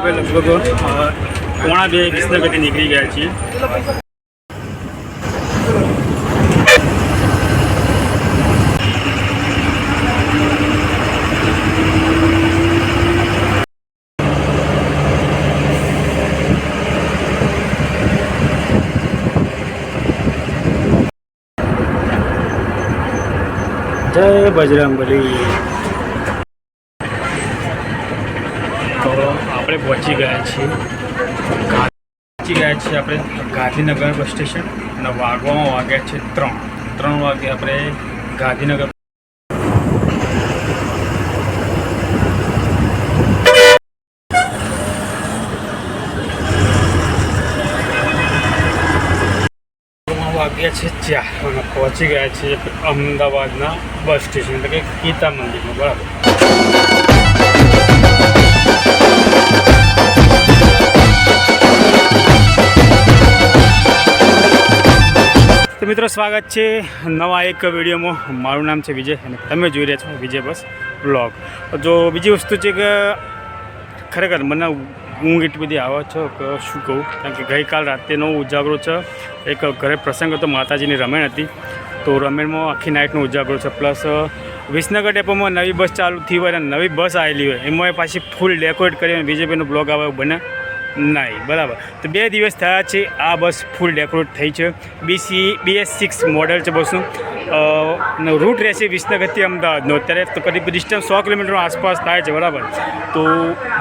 આપણે લગભગ પોણા બે વિસનગરથી નીકળી ગયા છીએ. જય બજરંગબલી તો આપણે પહોંચી ગયા છીએ. પહોંચી ગયા છીએ આપણે ગાંધીનગર બસ સ્ટેશન અને વાગવામાં વાગ્યા છે ત્રણ. ત્રણ વાગે આપણે ગાંધીનગર વાગ્યા છે ચાર અને પહોંચી ગયા છે અમદાવાદના બસ સ્ટેશન એટલે કે ગીતા મંદિરમાં. બરાબર. તો મિત્રો, સ્વાગત છે નવા એક વિડીયોમાં. મારું નામ છે વિજય અને તમે જોઈ રહ્યા છો વિજય બસ બ્લોગ. જો બીજી વસ્તુ છે કે ખરેખર મને ઊંઘ એટલી બધી આવે છે કે શું કહું? કારણ કે ગઈકાલ રાતેનો ઉજાગરો છે. એક ઘરે પ્રસંગ હતો, માતાજીની રમેણ હતી. તો રમેણમાં આખી નાઇટનો ઉજાગરો છે. પ્લસ વિસનગર ડેપોમાં નવી બસ ચાલુ થઈ હોય અને નવી બસ આવેલી હોય. એમાં પાછી ફૂલ ડેકોરેટ કરીને બીજેપીનો બ્લોગ આવે એવું બને. નહીં, બરાબર. તો બે દિવસ થયા છે આ બસ ફૂલ ડેકોરેટ થઈ છે. બીસી બીએસ સિક્સ મોડલ છે બસનું. રૂટ રહેશે વિસનગરથી અમદાવાદનો. અત્યારે તો કરીબ ડિસ્ટન્સ સો કિલોમીટર આસપાસ થાય છે, બરાબર. તો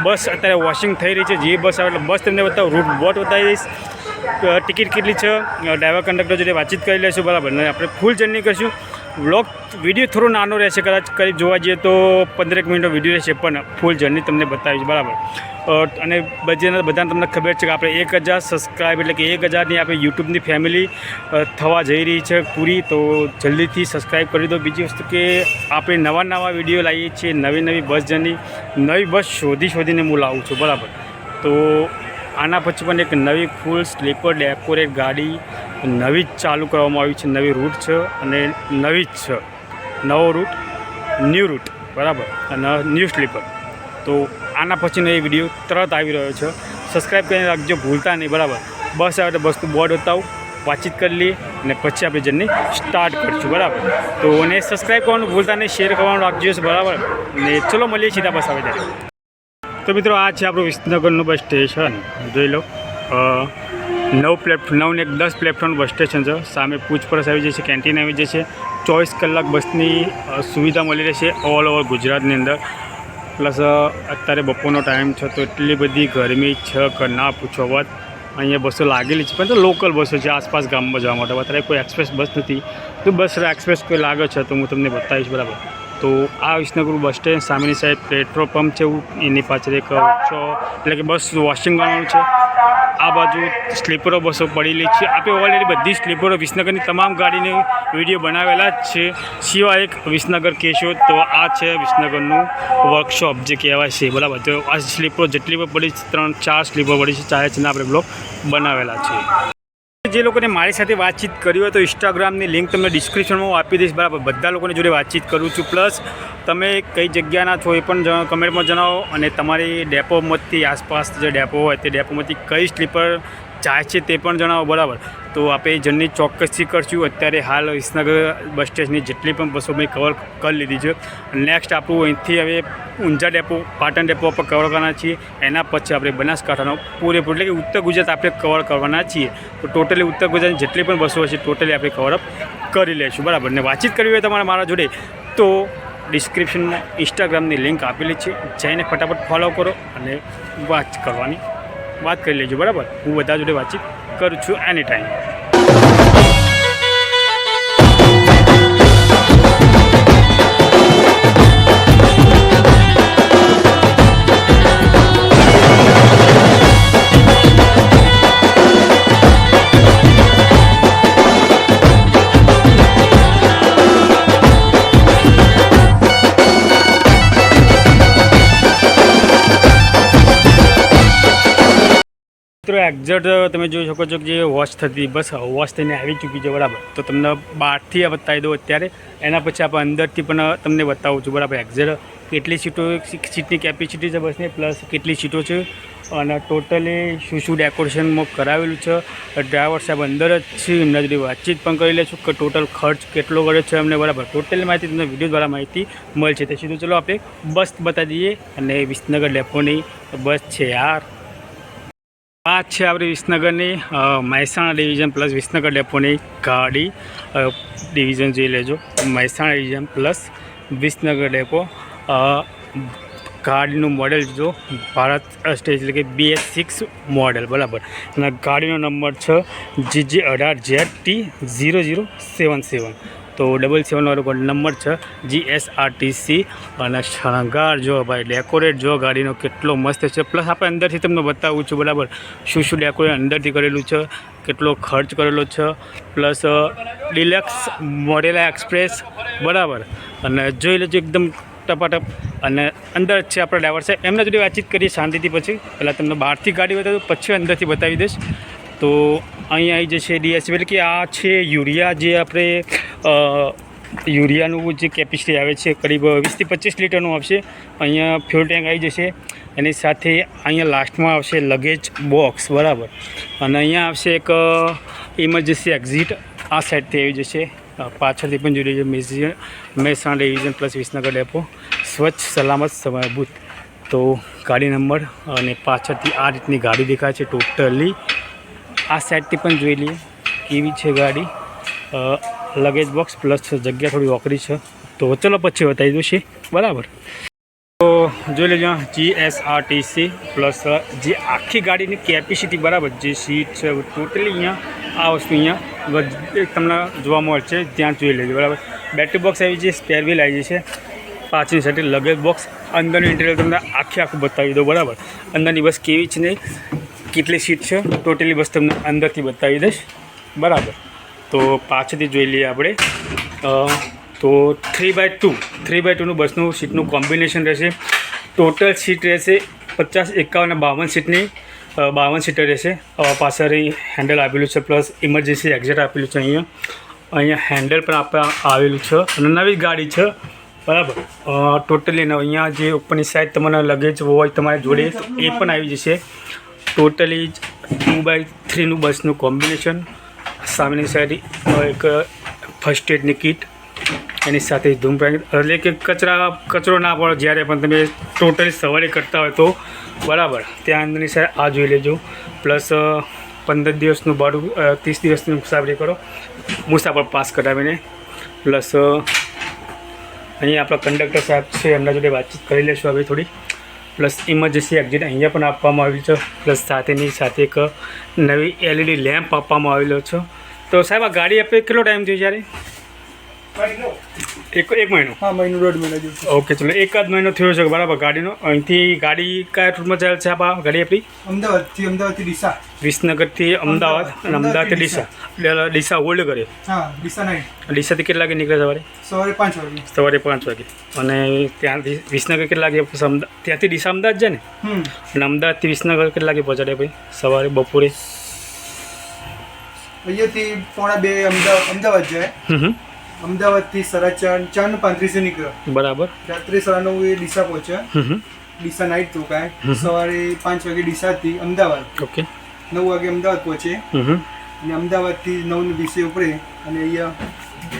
બસ અત્યારે વોશિંગ થઈ રહી છે. જે બસ આવે એટલે બસ તમને બતાવું રૂટ બોટ બતાવી દઈશ. ટિકિટ કેટલી છે? ડ્રાઈવર કંડક્ટર જોડે વાતચીત કરી લઈશું, બરાબર. ને આપણે ફૂલ જર્ની કરીશું. વ્લોગ વીડિયો થોડો નાનો રહેશે, કદાચ કરીબ જોવા જઈએ તો પંદરેક મિનિટનો વીડિયો રહેશે, પણ ફૂલ જર્ની તમને બતાવીશ, બરાબર? અને બધાને બધાને તમને ખબર છે કે આપણે એક હજાર સબસ્ક્રાઈબ એટલે કે એક હજારની આપણે યુટ્યુબની ફેમિલી થવા જઈ રહી છે પૂરી, તો જલ્દીથી સબસ્ક્રાઈબ કરી દો. બીજી વસ્તુ કે આપણે નવા નવા વીડિયો લાવીએ છીએ, નવી નવી બસ જર્ની નવી બસ શોધી શોધીને હું લાવું છું, બરાબર? તો આના પછી પણ એક નવી ફૂલ સ્લીપર ડેકોરેટ ગાડી નવી જ ચાલુ કરવામાં આવી છે, નવી રૂટ છે અને નવી જ છે. નવો રૂટ ન્યૂ રૂટ બરાબર? અને ન્યૂ સ્લીપર તો આના પછીનો એ વીડિયો તરત આવી રહ્યો છે. સબસ્ક્રાઈબ કરીને રાખજો, ભૂલતા નહીં, બરાબર? બસ આવે તો બસનું બોર્ડ બતાવું વાતચીત કરી લઈએ અને પછી આપણે જર્ની સ્ટાર્ટ કરીશું, બરાબર? તો અને સબસ્ક્રાઈબ કરવાનું ભૂલતા નહીં શેર કરવાનું રાખજો, બરાબર? ને ચલો, મળીએ સીધા બસ આવે ત્યારે. તો મિત્રો, આ છે આપણું વિસનગરનું બસ સ્ટેશન જોઈ લો. નવ પ્લેટ નવ ને દસ પ્લેટફોર્મ બસ સ્ટેશન છે. સામે પૂછપરછ આવી જાય છે કેન્ટીન આવી જાય છે ચોવીસ કલાક બસની સુવિધા મળી રહેશે ઓલ ઓવર ગુજરાતની અંદર. પ્લસ અત્યારે બપોરનો ટાઈમ છે તો એટલી બધી ગરમી છે કે ના પૂછો વાત. અહીંયા બસો લાગેલી છે, પણ લોકલ બસો છે, આસપાસ ગામમાં જવા માટે. અત્યારે કોઈ એક્સપ્રેસ બસ નથી. તો બસ એક્સપ્રેસ કોઈ લાગે છે તો હું તમને બતાવીશ, બરાબર. તો આ વિસનગર બસ સ્ટેન્ડ સામેની સાઈડ પેટ્રોલ પંપ છે એની પાછળ એક છો એટલે કે બસ વોશિંગ કરવાનું છે. આ બાજુ સ્લીપરો બસો પડેલી છે. આપણે ઓલરેડી બધી સ્લીપરો વિસનગરની તમામ ગાડીને વીડિયો બનાવેલા જ છે. સિવાય એક વિસનગર કહેશો તો આ છે વિસનગરનું વર્કશોપ જે કહેવાય છે. બરાબર. તો આ સ્લીપરો જેટલી પણ પડી છે, ત્રણ ચાર સ્લીપર પડી છે, ચારે છે આપણે બ્લોક બનાવેલા છે. જે લોકોને મારી સાથે વાતચીત કરી હોય તો ઇન્સ્ટાગ્રામની લિંક તમને ડિસ્ક્રિપ્શનમાં આપી દઈશ. બરાબર, બધા લોકોની જોડે વાતચીત કરું છું. પ્લસ તમે કઈ જગ્યાના છો એ પણ કમેન્ટમાં જણાવો અને તમારી ડેપોમાંથી આસપાસ જે ડેપો હોય તે ડેપોમાંથી કઈ સ્લીપર જાય છે તે પણ જણાવો, બરાબર. તો આપણે જર્ની ચોક્કસથી કરશું. અત્યારે હાલ વિસનગર બસ સ્ટેશનની જેટલી પણ બસો મેં કવર કરી લીધી છે. નેક્સ્ટ આપણું અહીંથી હવે ઊંઝા ડેપો, પાટણ ડેપો પર કવર કરવાના છીએ. એના પછી આપણે બનાસકાંઠાનો પૂરેપૂર, એટલે કે ઉત્તર ગુજરાત આપણે કવર કરવાના છીએ. તો ટોટલી ઉત્તર ગુજરાતની જેટલી પણ બસો હશે ટોટલી આપણે કવરઅપ કરી લઈશું બરાબર. ને વાતચીત કરવી હોય તમારે મારા જોડે, તો ડિસ્ક્રિપ્શનમાં ઇન્સ્ટાગ્રામની લિંક આપેલી છે. જઈને ફટાફટ ફોલો કરો અને વાત કરવાની વાત કરી લેજો બરાબર? હું બધા જોડે વાતચીત કરું છું એની ટાઈમ મિત્રો એક્ઝેક્ટ તમે જોઈ શકો છો કે જે વોશ થતી, બસ વોશ થઈને આવી ચૂકી છે, બરાબર. તો તમને બહારથી આ બતાવી દઉં અત્યારે. એના પછી આપણે અંદરથી પણ તમને બતાવું છું, બરાબર. એક્ઝેક્ટ કેટલી સીટો, સીટની કેપેસિટી છે બસની પ્લસ કેટલી સીટો છે. અને ટોટલી શું શું ડેકોરેશનમાં કરાવેલું છે. ડ્રાઈવર સાહેબ અંદર જ છે, એમના જોડે વાતચીત પણ કરી લઈશું કે ટોટલ ખર્ચ કેટલો કર્યો છે અમને બરાબર. ટોટલ માહિતી તમને વીડિયો દ્વારા માહિતી મળશે. તે સીધું ચલો આપણે બસ બતાવી દઈએ. અને વિસનગર ડેપોની બસ છે યાર. આ છે આપણી વિસનગરની મહેસાણા ડિવિઝન પ્લસ વિસનગર ડેપોની ગાડી. ડિવિઝન જોઈ લેજો. Mehsana division plus Visnagar depot. ગાડીનું મોડેલ જો ભારત સ્ટેજ એટલે કે બી એસ સિક્સ મોડેલ, બરાબર. અને ગાડીનો નંબર છે જી જે અઢાર Z T zero zero seven seven. તો ડબલ સેવન વાળો નંબર છે જી એસ આર અને શણગાર જો ભાઈ ડેકોરેટ જો ગાડીનો કેટલો મસ્ત છે. પ્લસ આપણે અંદરથી તમને બતાવું છું, બરાબર, શું શું ડેકોરેટ અંદરથી કરેલું છે, કેટલો ખર્ચ કરેલો છે. પ્લસ ડિલક્સ મોડેલા એક્સપ્રેસ બરાબર. અને જોઈ લેજો એકદમ ટપાટપ. અને અંદર છે આપણા ડ્રાઈવર સાહેબ, એમના જોડે વાતચીત કરીએ શાંતિથી પછી. પહેલાં તમને બહારથી ગાડી બતાવું, પછી અંદરથી બતાવી દઈશ. તો અહીં આવી જશે ડીએસપી એટલે કે આ છે યુરિયા જે આપણે યુરિયાનું જે કેપેસિટી આવે છે, કરીબ વીસથી પચીસ લીટરનું આવશે. અહીંયા ફ્યુલ ટેન્ક આવી જશે. એની સાથે અહીંયા લાસ્ટમાં આવશે લગેજ બોક્સ બરાબર. અને અહીંયા આવશે એક ઇમરજન્સી એક્ઝિટ આ સાઈડથી આવી જશે. પાછળથી પણ જોઈ લેજો Mehsana division plus Visnagar depot સ્વચ્છ, સલામત સમયભૂત તો ગાડી નંબર અને પાછળથી આ રીતની ગાડી દેખાય છે ટોટલી આ સાઈડથી પણ જોઈ લઈએ કેવી છે ગાડી. લગેજ બોક્સ પ્લસ જગ્યા થોડી ઓકરી છે. તો ચલો પછી બતાવી દઉં છે બરાબર. તો જોઈ લેજો G S R T C plus જે આખી ગાડીની કેપેસિટી બરાબર જે સીટ છે ટોટલી અહીંયા આ વસ્તુ અહીંયા તમને જોવા મળશે ત્યાં જોઈ લેજો. બરાબર. બેટરી બોક્સ આવી છે સ્પેર વ્હીલ આવી છે. પાછળની સાથે લગેજ બોક્સ અંદરનું ઇન્ટિરિયર તમને આખે આખું બતાવી દઉં. બરાબર. અંદરની બસ કેવી છે નહીં કેટલી સીટ છે? ટોટલી બસ તમને અંદરથી બતાવી દઈશ. બરાબર. તો પાછળથી જોઈ લઈએ આપણે. તો three by two three by ટુનું બસનું સીટનું કોમ્બિનેશન રહેશે. ટોટલ સીટ રહેશે પચાસ, એકાવન બાવન સીટની બાવન સીટર રહેશે. પાછળ હેન્ડલ આપેલું છે પ્લસ ઇમરજન્સી એક્ઝિટ આપેલું છે અહીંયા. અહીંયા હેન્ડલ પણ આપવા આવેલું છે. અને નવી ગાડી છે. બરાબર. ટોટલી અહીંયા જે ઉપરની સાઈડ તમારા લગેજ હોય, તમારી જોડે એ પણ આવી જશે. ટોટલી ટુ બાય થ્રીનું બસનું કોમ્બિનેશન સામેની સાઈડ એક ફર્સ્ટ એડની કિટ એની સાથે ધૂમપાન એટલે કે કચરા, કચરો ના પડો. જ્યારે પણ તમે ટોટલી સવારી કરતા હોય તો બરાબર. ત્યાં અંદરની સાઈડ આ જોઈ લેજો. પ્લસ પંદર દિવસનું ભાડું ત્રીસ દિવસની મુસાફરી કરો. મુસાફર પાસ કઢાવીને પ્લસ અહીંયા આપણા કંડક્ટર સાહેબ છે, એમના જોડે વાતચીત કરી લેશું હવે થોડી. પ્લસ ઇમરજન્સી એક્ઝિટ અહીંયા પણ આપવામાં આવ્યું છે. પ્લસ સાથેની સાથે એક નવી એલઈડી લેમ્પ આપવામાં આવેલો છે. તો સાહેબ, આ ગાડી આપણે કેટલો ટાઈમ થયો જ્યારે એક એક મહિનો? હા મહિનો દોઢ મહિના જેવું ઓકે ચલો. એકાદ મહિનો થયો છે બરાબર ગાડીનો. અહીંથી ગાડી કયા રૂટમાં ચાલે છે આ ગાડી આપણી? અમદાવાદથી અમદાવાદથી ડીસા. વિસનગરથી અમદાવાદ અને અમદાવાદથી ડીસા. એટલે ડીસા હોલ્ડ કરે હા ડીસા નાઇટ ડીસાથી કેટલા વાગે નીકળે સવારે? સવારે પાંચ વાગે. સવારે પાંચ વાગે. અને ત્યાંથી વિસનગર કેટલા વાગે ત્યાંથી ડીસા અમદાવાદ જાય ને? અને અમદાવાદથી વિસનગર કેટલા વાગે પહોંચાડે ભાઈ? સવારે બપોરે? અહીંયાથી પોણા બે અમદાવાદ અમદાવાદ જાય. અમદાવાદથી સાડા ચાર ચાર ને પાંત્રીસે નીકળ્યો. બરાબર. રાત્રે સાડા નવ એ ડીસા પહોંચ્યા. ડીસા નાઇટ રોકાય સવારે પાંચ વાગે ડીસાથી અમદાવાદ. ઓકે. નવ વાગે અમદાવાદ પહોંચે. અને અમદાવાદથી નવ ને વીસે ઉપડે અને અહીંયા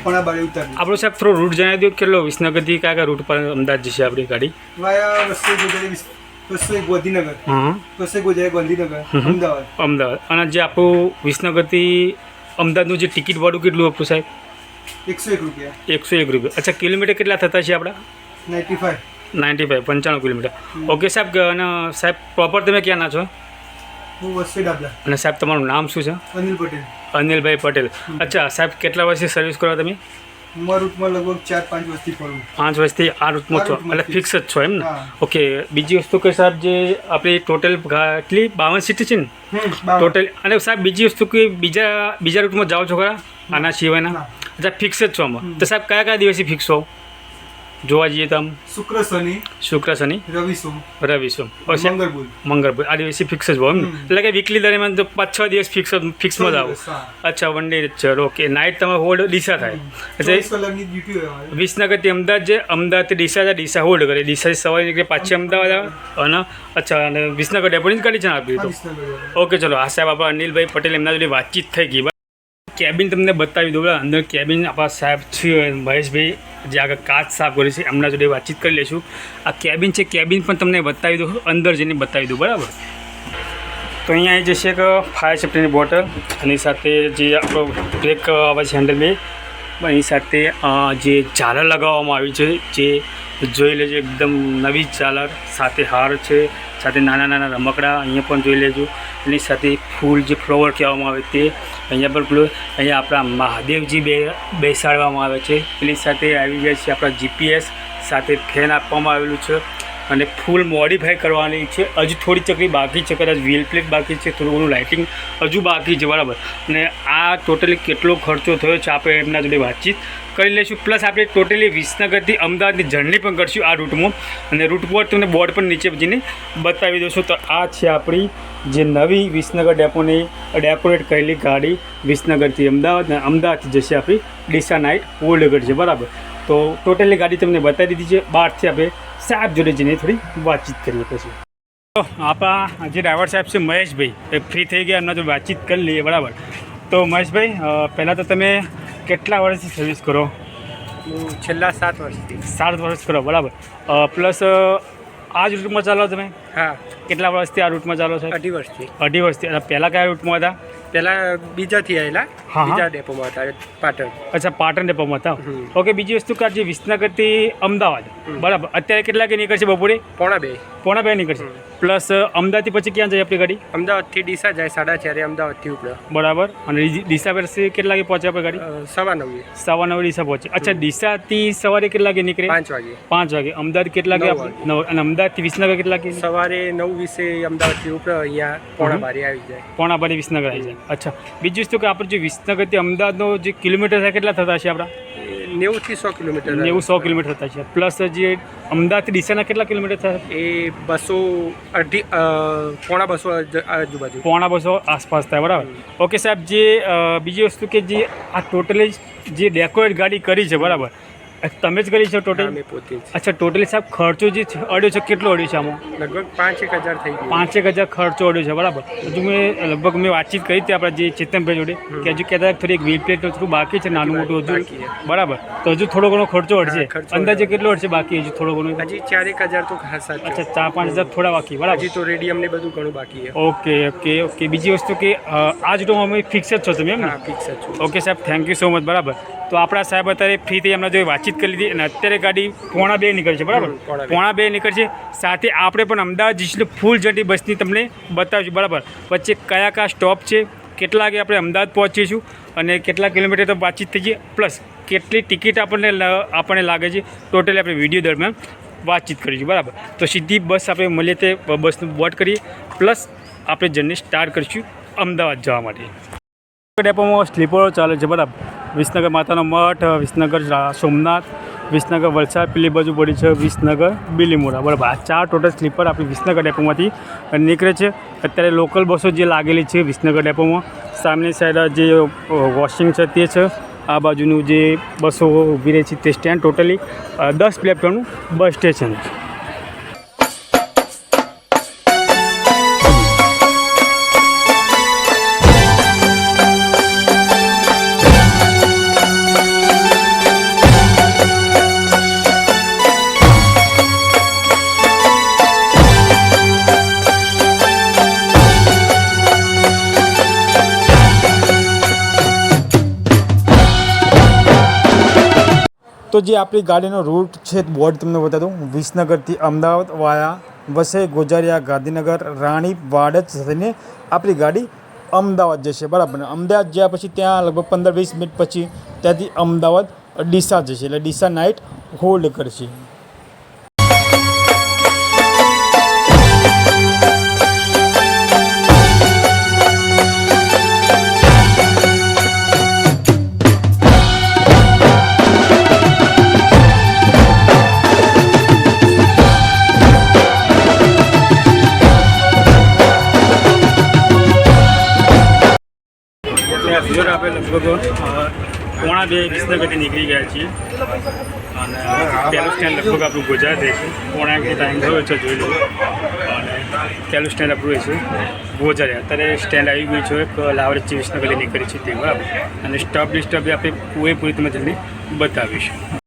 પોણા બારે ઉતારે આપણો સાહેબ થોડો રૂટ જણાવી દો કેટલો વિસનગરથી કયા કયા રૂટ પર અમદાવાદ જશે આપણી ગાડી? વાયા વસ્તુ ગુજરાતી ગાંધીનગર. હા વસ્તુ ગુજરાતી ગાંધીનગર અમદાવાદ. અમદાવાદ. અને જે આપણું વિસનગરથી અમદાવાદનું જે ટિકિટ ભાડું કેટલું આપણું સાહેબ? એકસો એક રૂપિયા. એકસો એક રૂપિયા. અચ્છા કિલોમીટર કેટલા થતા છે આપણા નાઇન્ટી ફાઈવ. નાઇન્ટી ફાઈવ પંચાણું કિલોમીટર. ઓકે સાહેબ અને સાહેબ પ્રોપર તમે ક્યાં ના છો? હું વસ્તી ડાબલા અને સાહેબ તમારું નામ શું છે? અનિલ પટેલ. અનિલભાઈ પટેલ. અચ્છા સાહેબ કેટલા વર્ષથી સર્વિસ કરો તમે? મારા રૂટમાં લગભગ ચાર પાંચ વર્ષથી પાંચ વર્ષથી આ રૂટમાં છો. એટલે ફિક્સ જ છો એમ ને? ઓકે બીજી વસ્તુ કે સાહેબ જે આપણી ટોટલ કેટલી બાવન સીટ છે ને? ટોટલ અને સાહેબ બીજી વસ્તુ કે બીજા બીજા રૂટમાં જાઓ છો ખરા? આના સિવાયના. અચ્છા ફિક્સ જ છો આમાં. તો સાહેબ કયા કયા દિવસે ફિક્સ હો જોવા જઈએ તો આમ. શુક્ર શનિ શુક્ર શનિ. રવિ સોમ. રવિ સોમ. પછી મંગળ બુધ મંગળ બુધ આ દિવસે ફિક્સ જ હોય એમ એટલે કે વીકલી દરમિયાન તો પાંચ છ દિવસ ફિક્સ ફિક્સમાં જ આવો. અચ્છા વન ડે ચલો. ઓકે નાઇટ તમે હોલ્ડ ડીસા થાય. એટલે. વિસનગરથી અમદાવાદ જે અમદાવાદથી ડીસા જાય ડીસા હોલ્ડ કરે. ડીસાથી સવારે નીકળે પાછી અમદાવાદ આવે. અને અચ્છા અને વિસનગર ડેપોની જ ગાડી છે ને આપી હા, તો વિસનગર વાળા. ઓકે ચલો. આ સાહેબ આપણા અનિલભાઈ પટેલ એમના જોડે વાતચીત થઈ ગઈ. કેબિન તમને બતાવી દઉં. અંદર કેબિન આપણા સાહેબ છે, મહેશભાઈ, જે આગળ કાચ સાફ કરી છે, એમના જોડે વાતચીત કરી લઈશું. આ કેબિન છે કેબિન પણ તમને બતાવી દઉં, અંદર જઈને બતાવી દઉં, બરાબર? તો અહીંયા આવી જશે એક ફાયર સેફ્ટીની બોટલ એની સાથે જે આપણો બ્રેક આવે છે હેન્ડલ બે એની સાથે જે ઝાલર લગાવવામાં આવી છે, જે જોઈ લેજો, એકદમ નવી ઝાલર, સાથે હાર છે સાથે નાના નાના રમકડા અહીંયા પણ જોઈ લેજો. એની સાથે ફૂલ જે ફ્લોવર કહેવામાં આવે તે અહીંયા પણ પેલું અહીંયા આપણા મહાદેવજી બે બેસાડવામાં આવે છે. એની સાથે આવી જાય છે આપણા જીપીએસ સાથે ફેન આપવામાં આવેલું છે. અને ફૂલ મોડિફાઈ કરવાની છે. હજુ થોડી ચકરી બાકી છે, કદાચ વ્હીલ પ્લેટ બાકી છે, થોડું ઘણું લાઇટિંગ હજુ બાકી છે, બરાબર. અને આ ટોટલી કેટલો ખર્ચો થયો છે, આપણે એમના જોડે વાતચીત કરી લઈશું. પ્લસ આપણે ટોટલી વિસનગરથી અમદાવાદની જર્ની પણ કરશું આ રૂટમાં. અને રૂટ પર તમને બોર્ડ પણ નીચે જઈને બતાવી દઈશું. તો આ છે આપણી જે નવી વિસનગર ડેપોની ડેકોરેટ કરેલી ગાડી વિસનગરથી અમદાવાદ, અને અમદાવાદથી જશે આપણી ડીસા નાઇટ ઓલ્ડગઢ છે, બરાબર. તો ટોટલી ગાડી તમને બતાવી દીધી છે. બહારથી આપણે સાહેબ જોડે જઈને થોડી વાતચીત કરીએ પછી તો આપણા જે ડ્રાઈવર સાહેબ છે મહેશભાઈ એ ફ્રી થઈ ગયા એમના જો વાતચીત કરી લઈએ બરાબર તો મહેશભાઈ પહેલાં તો તમે કેટલા વર્ષથી સર્વિસ કરો છેલ્લા સાત વર્ષથી સાત વર્ષ કરો બરાબર પ્લસ આ જ રૂટમાં ચાલો તમે હા. કેટલા વર્ષથી આ રૂટમાં ચાલો છો? અઢી વર્ષથી. અઢી વર્ષથી. અને પહેલાં કયા રૂટમાં હતા? પહેલાં બીજાથી આવેલા. બીજા ડેપોમાં હતા પાટણ. અચ્છા પાટણ ડેપોમાં હતા. ઓકે બીજી વસ્તુ કે જે વિસનગરથી અમદાવાદ. બરાબર. અત્યારે કેટલા કે નીકળશે બપોરે? પોણા બે. પોણા બે નીકળશે. પ્લસ અમદાવાદથી પછી ક્યાં જાય આપણી ગાડી? અમદાવાદથી ડીસા જાય સાડા ચારે અમદાવાદથી ઉપડે. બરાબર. અને ડીસા- પછી કેટલા વાગે પહોંચે આપણી ગાડી? સવા નવે. સવા નવ ડીસા પહોંચે. અચ્છા ડીસાથી સવારે કેટલા વાગે નીકળે? પાંચ વાગે. પાંચ વાગે. અમદાવાદ કેટલા વાગે નવ અને અમદાવાદથી વિસનગર કેટલા વાગે? સવારે નવ વીસે અમદાવાદથી ઉપર અહીંયા પોણાબારી આવી જાય. પોણાબારી વિસનગર આવી જાય. અચ્છા. બીજી વસ્તુ કે આપણે જે વિસનગરથી અમદાવાદનો જે કિલોમીટર થાય કેટલા થતા છે આપણા? નેવુંથી સો કિલોમીટર નેવું સો કિલોમીટર થતા છે પ્લસ જે અમદાવાદથી ડીસાના કેટલા કિલોમીટર થાય? એ બસો અઢી પોણા બસો આજુબાજુ. પોણા બસો આસપાસ થાય બરાબર? ઓકે સાહેબ જે બીજી વસ્તુ કે જે આ ટોટલી જે ડેકોરેટ ગાડી કરી છે બરાબર? તમે જ કરી છે ટોટલ મેં પોતે જ. અચ્છા ટોટલી સાહેબ ખર્ચો જે અડ્યો છે કેટલો અડ્યો છે આમાં? લગભગ પાંચ એક હજાર થઈ ગયો. પાંચ એક હજાર ખર્ચો અડ્યો છે બરાબર. હજુ મેં લગભગ મેં વાતચીત કરી હતી આપણા જે ચેતનભાઈ જોડે કે હજુ કહેતા થોડી એક વ્હીલ પ્લેટ થોડું બાકી છે નાનું મોટું હજુ. બરાબર. તો હજુ થોડો ઘણો ખર્ચો અડશે અંદાજે. કેટલો અડશે બાકી હજુ થોડો ઘણો? હજી ચાર એક હજાર તો ખાસ અચ્છા ચાર પાંચ હજાર થોડા બાકી બરાબર. હજી તો રેડિયમ ને બધું ઘણું બાકી છે. Okay okay okay. બીજી વસ્તુ કે આજ આ જ રૂમ અમે ફિક્સ જ છો તમે એમ ને? ફિક્સ જ છો. ઓકે સાહેબ થેન્ક યુ સો મચ બરાબર. તો આપણા સાહેબ અત્યારે ફ્રી થઈ એમના જોઈ વાતચીત કરી લીધી અને અત્યારે ગાડી પોણા બે નીકળશે બરાબર? પોણા બે. નીકળશે સાથે આપણે પણ અમદાવાદ જઈશું ફૂલ જટી બસની તમને બતાવીશું બરાબર? વચ્ચે કયા કયા સ્ટોપ છે કેટલા વાગે આપણે અમદાવાદ પહોંચીશું અને કેટલા કિલોમીટર તો વાતચીત થઈ છે પ્લસ કેટલી ટિકિટ આપણને આપણને લાગે છે ટોટલી આપણે વીડિયો દરમિયાન વાતચીત કરીશું બરાબર? તો સીધી બસ આપણે મળીએ તે બસનું બોર્ડ કરીએ. પ્લસ આપણે જર્ની સ્ટાર્ટ કરીશું અમદાવાદ જવા માટે. ડેપોમાં સ્લીપરો ચાલે છે. બરાબર. વિસનગર માતાનો મઠ, વિસનગર સોમનાથ, વિસનગર વલસાડ પેલી બાજુ પડી છે વિસનગર બિલીમોરા. બરાબર. આ ચાર ટોટલ સ્લીપર આપણી વિસનગર ડેપોમાંથી નીકળે છે. અત્યારે લોકલ બસો જે લાગેલી છે વિસનગર ડેપોમાં સામેની સાઈડ જે વોશિંગ છે તે છે. આ બાજુનું જે બસો ઊભી રહી છે તે સ્ટેન્ડ ટોટલી દસ પ્લેટફોર્મનું બસ સ્ટેશન છે. તો જે આપણી ગાડીનો રૂટ છે બોર્ડ તમને બતા દઉં. વિસનગરથી અમદાવાદ વાયા વસઈ ગોજારિયા ગાંધીનગર રાણી વાડજ થઈને આપણી ગાડી અમદાવાદ જશે. બરાબર. અમદાવાદ જ્યાં પછી ત્યાં લગભગ પંદર વીસ મિનિટ પછી ત્યાંથી અમદાવાદ ડીસા જશે. એટલે ડીસા નાઇટ હોલ્ડ કરશે. પોણા બે વિસનગરથી નીકળી ગયા છીએ. અને પહેલું સ્ટેન્ડ લગભગ આપણું ગુજરાત છે. પોણા એક ટાઈમ થયો છે જોઈ લો અને પહેલું સ્ટેન્ડ આપણું છે ગોજારે અત્યારે સ્ટેન્ડ આવી ગયું છે એક લાવરેજથી વિસનગરથી નીકળી છે તે, બરાબર. અને સ્ટોપ ડિસ્ટર્બ આપણે પૂરેપૂરી તમે જલ્દી બતાવીશું.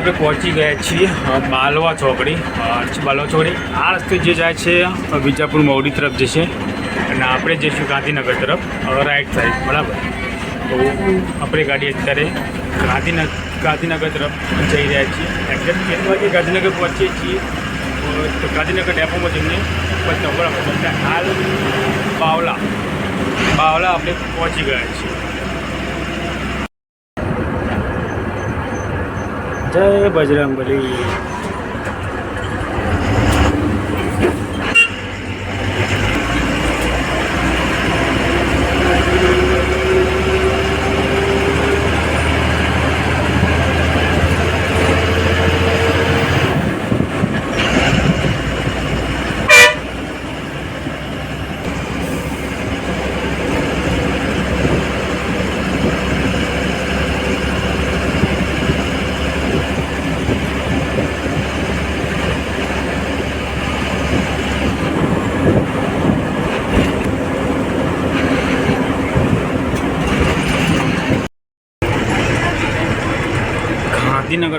આપણે પહોંચી ગયા છીએ માલવા ચોકડી માલવા ચોકડી. આ રસ્તે જે જાય છે વિજાપુર મૌડી તરફ જશે અને આપણે જઈશું ગાંધીનગર તરફ રાઈટ સાઈડ બરાબર? તો આપણે ગાડી અત્યારે ગાંધીનગર ગાંધીનગર તરફ જઈ રહ્યા છીએ. એક્ઝેક્ટ કેટલા વાગે ગાંધીનગર પહોંચીએ છીએ તો ગાંધીનગર ડેપોમાં જઈને પછી બરાબર. હાલ બાવલા બાવલા આપણે પહોંચી ગયા છીએ. જય બજરંગબલી.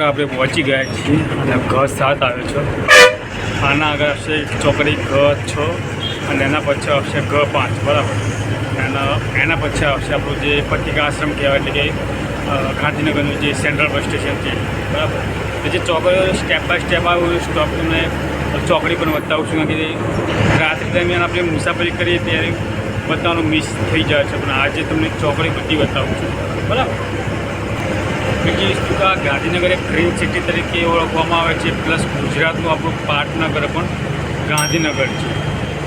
ગાંધીનગર આપણે પહોંચી ગયા છીએ અને ઘ સાત આવ્યો છે. આના આગળ આવશે ચોકડી ઘ છ અને એના પછી આવશે ઘ પાંચ, બરાબર? એના એના પછી આવશે આપણું જે પટ્ટિકા આશ્રમ કહેવાય, એટલે કે ગાંધીનગરનું જે સેન્ટ્રલ બસ સ્ટેશન છે, બરાબર? પછી ચોકડીઓ સ્ટેપ બાય સ્ટેપ આવ્યું સ્ટોપ તમને ચોકડી પણ બતાવું છું, કારણ કે રાત્રિ દરમિયાન આપણે મુસાફરી કરીએ ત્યારે બતાવવાનું મિસ થઈ જાય છે, પણ આજે તમને ચોકડી બધી બતાવું છું, બરાબર? બીજી વસ્તુ આ ગાંધીનગર એક ગ્રીન સિટી તરીકે ઓળખવામાં આવે છે, પ્લસ ગુજરાતનું આપણું પાટનગર પણ ગાંધીનગર છે.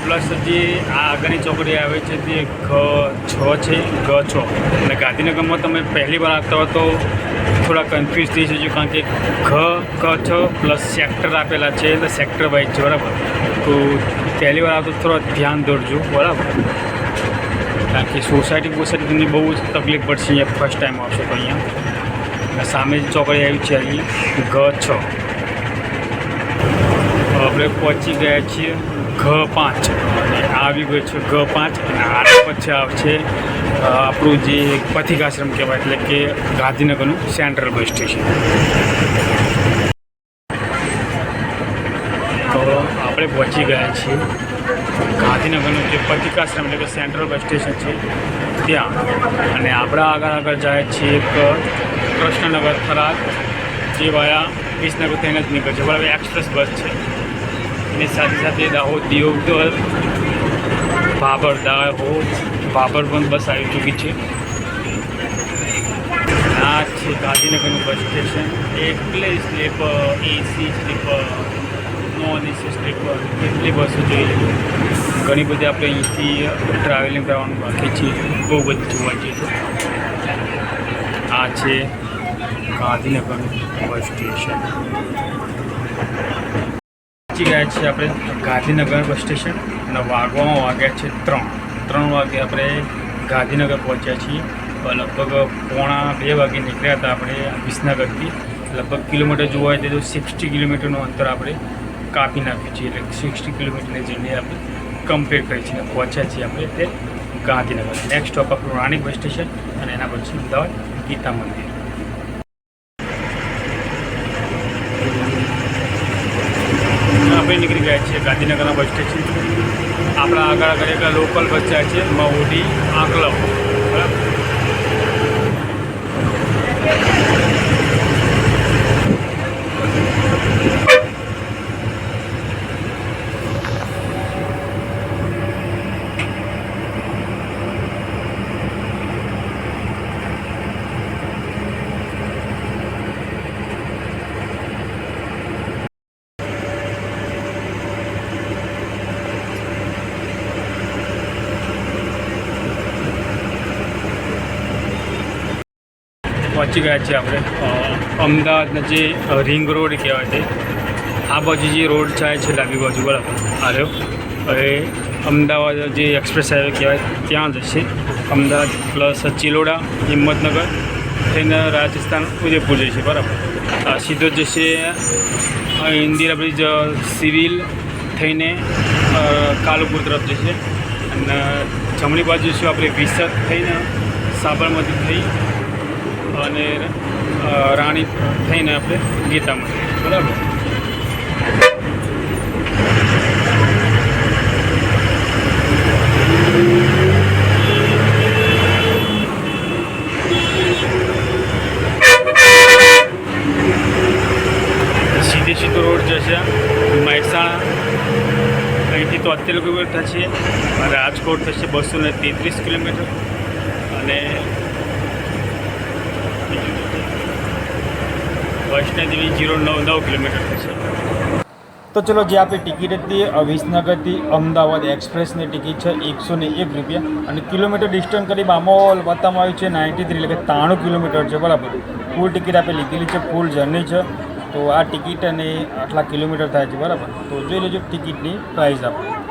પ્લસ જે આ આગળની ચોકડી આવે છે તે ગ છ છે, ગ છ. અને ગાંધીનગરમાં તમે પહેલી વાર આવતા હો તો થોડા કન્ફ્યુઝ થઈ જજો, કારણ કે ઘ ક, છ પ્લસ સેક્ટર આપેલા છે, એટલે સેક્ટર વાઇઝ છે, બરાબર? તો પહેલી વાર આવતો થોડો ધ્યાન દોરજો, બરાબર? કારણ કે સોસાયટી બોસાયટી તમને બહુ જ તકલીફ પડશે અહીંયા ફર્સ્ટ ટાઈમ આવશો તો અહીંયા. અને સામે ચોકડી આવી છે અહીં ગ છ. આપણે પહોંચી ગયા છીએ ઘ પાંચ. અને આવી ગયો છે ઘ પાંચ અને આના પછી આવશે આપણું જે પથિકાશ્રમ કહેવાય એટલે કે ગાંધીનગરનું સેન્ટ્રલ બસ સ્ટેશન. તો આપણે પહોંચી ગયા છીએ ગાંધીનગરનું જે પથિકાશ્રમ એટલે કે સેન્ટ્રલ બસ સ્ટેશન છે ત્યાં. અને આપણા આગળ આગળ જાય છે એક કૃષ્ણનગર થરાદ, જે વાયા વિસનગર થઈને જ નીકળે છે. બરાબર એક્સપ્રેસ બસ છે. એની સાથે સાથે દાહોદ દિયોદર ભાભર દાહોદ ભાભર બસ આવી ચૂકી છે. આ છે ગાંધીનગરનું બસ સ્ટેશન એટલે sleeper AC sleeper non AC sleeper કેટલી બસો જોઈ લો ઘણી બધી આપણે અહીંથી ટ્રાવેલિંગ કરવાનું બાકી છે. બહુ બધું જોવા જઈએ આ છે ગાંધીનગરનું બસ સ્ટેશન. પહોંચી ગયા છીએ આપણે ગાંધીનગર બસ સ્ટેશન અને વાગવામાં વાગ્યા છે ત્રણ. ત્રણ વાગે આપણે ગાંધીનગર પહોંચ્યા છીએ. લગભગ પોણા બે વાગે નીકળ્યા હતા આપણે વિસનગરથી. લગભગ કિલોમીટર જોવા હોય તો સિક્સટી કિલોમીટરનું અંતર આપણે કાપી નાખ્યું છીએ એટલે સિક્સટી કિલોમીટરની જર્ની આપણે કમ્પ્લીટ કરી છીએ પહોંચ્યા છીએ આપણે તે ગાંધીનગર. નેક્સ્ટ સ્ટોપ આપણું રાણી બસ સ્ટેશન અને એના પછી અમદાવાદ ગીતા મંદિર આપણે નીકળી ગયા છીએ ગાંધીનગરના બસ સ્ટેશન આપણા આગળ આગળ એક લોકલ બસ જાય છે મહુડી આંકલવ બરાબર પહોંચી ગયા છીએ આપણે. અમદાવાદના જે રિંગ રોડ કહેવાય છે આ બાજુ જે રોડ જાય છે ડાબી બાજુ, બરાબર? આ રહ્યો. હવે અમદાવાદ જે એક્સપ્રેસ હાઈવે કહેવાય, ત્યાં જશે. અમદાવાદ પ્લસ ચિલોડા, હિંમતનગર, થઈને રાજસ્થાન, ઉદયપુર જશે, બરાબર? સીધો જશે ઇન્દિરા બ્રિજ સિવિલ થઈને કાલુપુર તરફ જશે. અને જમણી બાજુ શું આપણે વિસદ થઈને સાબરમતી થઈ અને રાણી થઈને આપણે ગીતા મંદિર બરાબર? સીધે સીધો રોડ જશે મહેસાણા. અહીંથી તો અત્યારે કિલોમીટર થશે. રાજકોટ થશે બસો ને તેત્રીસ કિલોમીટર. અને વૈષ્ણોદેવી જીરો નવ નવ કિલોમીટર થશે તો ચલો જે આપણી ટિકિટ હતી વિસનગરથી અમદાવાદ એક્સપ્રેસની ટિકિટ છે, એકસો ને એક રૂપિયા. અને કિલોમીટર ડિસ્ટન્સ કરી બામોલ બતાવવામાં આવ્યું છે નાઇન્ટી થ્રી એટલે કે ત્રાણું કિલોમીટર છે, બરાબર. ફૂલ ટિકિટ આપણે લીધેલી છે ફૂલ જર્ની છે. તો આ ટિકિટ અને આટલા કિલોમીટર થાય છે, બરાબર. તો જોઈ લેજો ટિકિટની પ્રાઇસ આપણે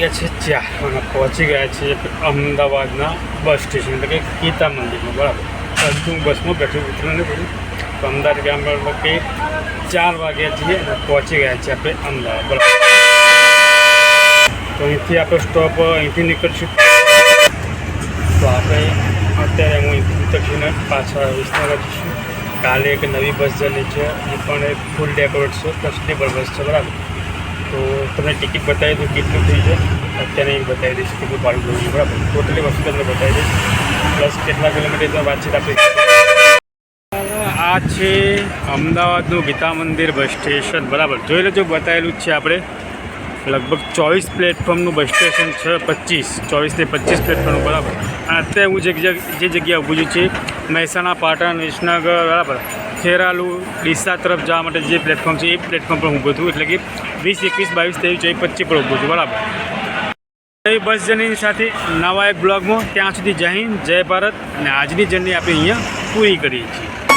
વાગ્યા છે ચાર અને પહોંચી ગયા છીએ અમદાવાદના બસ સ્ટેશન, એટલે કે ગીતા મંદિરમાં, બરાબર. હું બસમાં બેઠું ઉતરું ને બધું. તો અમદાવાદ ગામ કે ચાર વાગ્યા છીએ અને પહોંચી ગયા છીએ આપણે અમદાવાદ, બરાબર. તો અહીંથી આપણે સ્ટોપ અહીંથી નીકળશું. તો આપણે અત્યારે હું અહીંથી ઉતરશું ને પાછા વિસ્તાર જઈશું. કાલે એક નવી બસ જવાની છે. એ પણ એક ફૂલ ડેકોરેટ છે કસ્ટેબલ બસ છે, બરાબર. તો તમને ટિકિટ બતાવી દઉં કેટલું થઈ છે. અત્યારે એ બતાવી દઈશ કેટલું ભાડું છે. બરાબર. ટોટલી વસ્તુ તમને બતાવી દઈશ. પ્લસ કેટલા કિલોમીટર વાતચીત આપી આ છે અમદાવાદનું ગીતા મંદિર બસ સ્ટેશન. બરાબર. જોઈ લેજો, બતાવેલું જ છે આપણે. લગભગ ચોવીસ પ્લેટફોર્મનું બસ સ્ટેશન છે, પચીસ. ચોવીસથી પચીસ પ્લેટફોર્મનું, બરાબર. અને અત્યારે હું જે જગ્યા, જે જગ્યાએ ઊભું છું છે, મહેસાણા, પાટણ, વિસનગર, બરાબર. ખેરાલુ, ડીસા તરફ જવા માટે જે પ્લેટફોર્મ છે, એ પ્લેટફોર્મ પર ઊભું છું. એટલે કે વીસ, એકવીસ, બાવીસ, ત્રેવીસ, ચોવીસ, પચીસ પર ઊભું છું, બરાબર. નવી બસ જર્નીની સાથે નવા એક બ્લોગમાં ત્યાં સુધી જય હિન્દ, જય ભારત. અને આજની જર્ની આપણે અહીંયા પૂરી કરીએ છીએ.